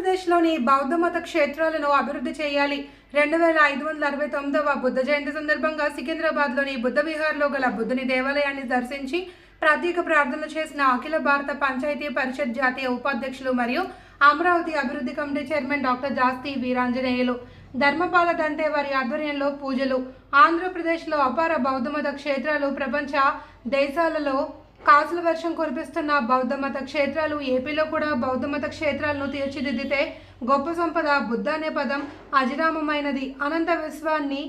ఆంధ్రప్రదేశ్లోని బౌద్ధ మత క్షేత్రాలను అభివృద్ధి చేయాలి. రెండు వేల ఐదు వందల అరవై తొమ్మిదవ బుద్ధ జయంతి సందర్భంగా సికింద్రాబాద్లోని బుద్ధ విహార్లో గల బుద్ధుని దేవాలయాన్ని దర్శించి ప్రత్యేక ప్రార్థనలు చేసిన అఖిల భారత పంచాయతీ పరిషత్ జాతీయ ఉపాధ్యక్షులు మరియు అమరావతి అభివృద్ధి committee chairman doctor Jasti Veeranjaneyulu. Dharmapala దంటే వారి ఆధ్వర్యంలో పూజలు. ఆంధ్రప్రదేశ్లో అపార బౌద్ధమత క్షేత్రాలు ప్రపంచ దేశాలలో కాసుల వర్షం కురిపిస్తున్న బౌద్ధ మత క్షేత్రాలు ఏపీలో కూడా బౌద్ధ మత క్షేత్రాలను తీర్చిదిద్దితే గొప్ప సంపద బుద్ధ అనే పదం. అజరామమైనది అనంత విశ్వాన్ని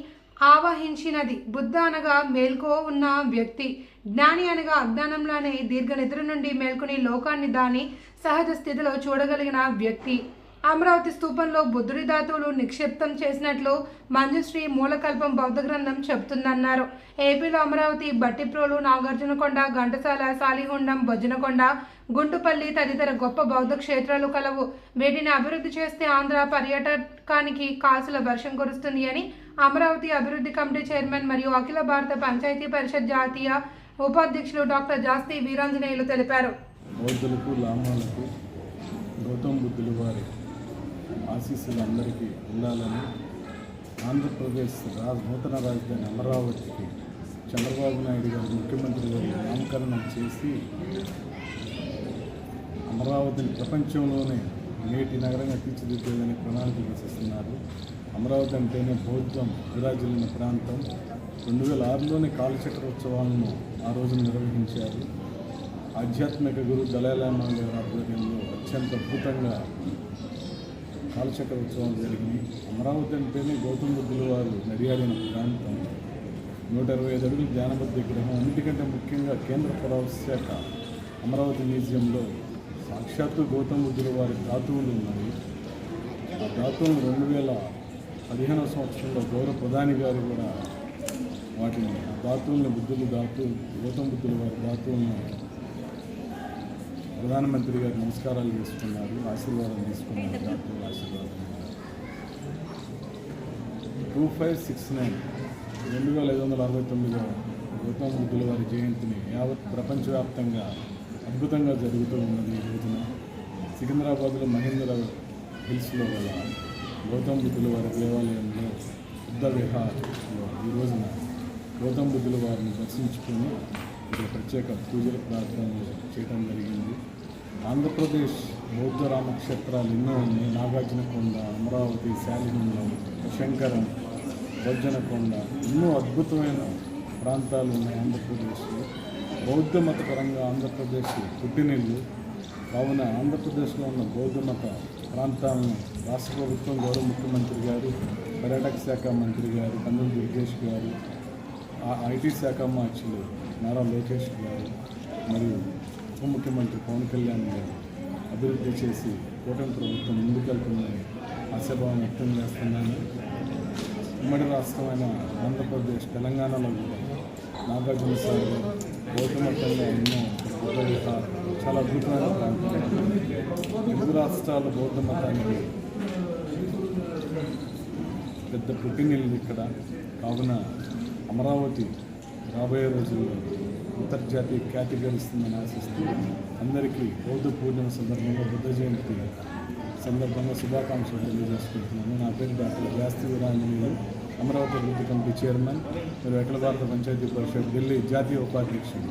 ఆవహించినది బుద్ధ అనగా మేల్కో ఉన్న వ్యక్తి. జ్ఞాని అనగా అజ్ఞానంలోనే దీర్ఘ నిద్ర నుండి మేల్కొని లోకాన్ని దాని సహజ స్థితిలో చూడగలిగిన వ్యక్తి. అమరావతి స్తూపంలో బుద్ధుడి ధాతువులు నిక్షిప్తం చేసినట్లు మంజుశ్రీ మూలకల్పం బౌద్ధ గ్రంథం చెబుతుందన్నారు. ఏపీలో అమరావతి బట్టిప్రోలు నాగార్జునకొండ ఘంటసాల సాలిహుండం బొజ్జనకొండ గుంటుపల్లి తదితర గొప్ప బౌద్ధ క్షేత్రాలు కలవు. వీటిని అభివృద్ధి చేస్తే ఆంధ్ర పర్యాటకానికి కాసుల వర్షం కురుస్తుంది అని అమరావతి అభివృద్ధి కమిటీ చైర్మన్ మరియు అఖిల భారత పంచాయతీ పరిషత్ జాతీయ ఉపాధ్యక్షులు డాక్టర్ జాస్తి వీరాంజనేయులు తెలిపారు. బౌద్ధులకు లామాలకు గౌతమ్ వారి. ఆశీస్సులు అందరికీ ఉండాలని ఆంధ్రప్రదేశ్ రాజ నూతన రాజధాని అమరావతికి చంద్రబాబు నాయుడు గారు ముఖ్యమంత్రి గారు నామకరణం చేసి అమరావతిని ప్రపంచంలోనే నేటి నగరంగా తీర్చిదిద్దేదని ప్రణాళిక చేస్తున్నారు అమరావతి అంటేనే బౌద్ధం విరాజిల్లిన ప్రాంతం. రెండు వేల ఆరులోనే కాలచక్ర ఉత్సవాలను ఆ రోజున నిర్వహించారు. ఆధ్యాత్మిక గురు దళాలామా గారి ఆధ్వర్యంలో అత్యంత అద్భుతంగా కాలచక్ర ఉత్సవం జరిగింది. అమరావతి అంటేనే గౌతమ బుద్ధుల వారు నడియాడిన ప్రాంతం. నూట ఇరవై ఐదు అడుగుల జ్ఞానబద్ధ విగ్రహం అన్నిటికంటే ముఖ్యంగా కేంద్ర పురావశాఖ అమరావతి మ్యూజియంలో సాక్షాత్తు గౌతమ బుద్ధుల వారి ధాతువులు ఉన్నాయి. ఆ ధాతువులు రెండు వేల పదిహేనవ సంవత్సరంలో గౌరవ ప్రధాని గారు కూడా వాటిని ఆ ధాతువులను బుద్ధులు ధాతు గౌతమ బుద్ధుల వారి ధాతువులను ప్రధానమంత్రి గారు నమస్కారాలు తీసుకున్నారు ఆశీర్వాదం తీసుకున్నారు డాక్టర్ ఆశీర్వాదం టూ ఫైవ్ సిక్స్ నైన్ రెండు వేల ఐదు వందల అరవై తొమ్మిదిలో గౌతమ బుద్ధుల వారి జయంతిని యావత్ ప్రపంచవ్యాప్తంగా అద్భుతంగా జరుగుతూ ఉన్నది ఈ రోజున. సికింద్రాబాద్లో మహేంద్ర హిల్స్లో గల గౌతమ బుద్ధుల వారి దేవాలయంలో బుద్ధ విహార్లో ఈ రోజున గౌతమ బుద్ధుల వారిని దర్శించుకొని ఇక్కడ ప్రత్యేక పూజలు ప్రార్థనలు చేయడం జరిగింది. ఆంధ్రప్రదేశ్ బౌద్ధ రామక్షేత్రాలు ఎన్నో ఉన్నాయి. నాగార్జునకొండ అమరావతి శాలిగుండం శంకరం బొజ్జనకొండ ఎన్నో అద్భుతమైన ప్రాంతాలు ఉన్నాయి ఆంధ్రప్రదేశ్లో. బౌద్ధ మతపరంగా ఆంధ్రప్రదేశ్ పుట్టినిల్లు. కావున ఆంధ్రప్రదేశ్లో ఉన్న బౌద్ధ మత ప్రాంతాలను రాష్ట్ర ప్రభుత్వం గౌరవ ముఖ్యమంత్రి గారు పర్యాటక శాఖ మంత్రి గారు కందుల దుర్గేష్ గారు ఆ ఐటీ శాఖ మార్చులు నారా లోకేష్ గారు మరియు ఉప ముఖ్యమంత్రి పవన్ కళ్యాణ్ గారు అభివృద్ధి చేసి కూటమి ప్రభుత్వం ముందుకెళ్తుందని ఆశాభావం వ్యక్తం చేస్తున్నాను. ఉమ్మడి రాష్ట్రమైన ఆంధ్రప్రదేశ్ తెలంగాణలో కూడా నాగార్జున సాగర్ బౌద్ధమతంగా ఎన్నో చాలా అద్భుతమైన ప్రాంతం తెలుగు రాష్ట్రాల బౌద్ధ మతానికి పెద్ద పుట్టినిల్లు ఇక్కడ. కావున అమరావతి రాబోయే రోజుల్లో అంతర్జాతీయ ఖ్యాతి గెలుస్తుందని ఆశిస్తూ అందరికీ బౌద్ధ పూర్ణిమ సందర్భంగా బుద్ధ జయంతి సందర్భంగా శుభాకాంక్షలు తెలియజేసుకుంటున్నాను. నా పేరు డాక్టర్ జాస్తి వీరాంజనేయులు అమరావతి అభివృద్ధి కమిటీ చైర్మన్ మరియు అఖిల భారత పంచాయతీ పరిషత్ ఢిల్లీ జాతీయ ఉపాధ్యక్షుడు.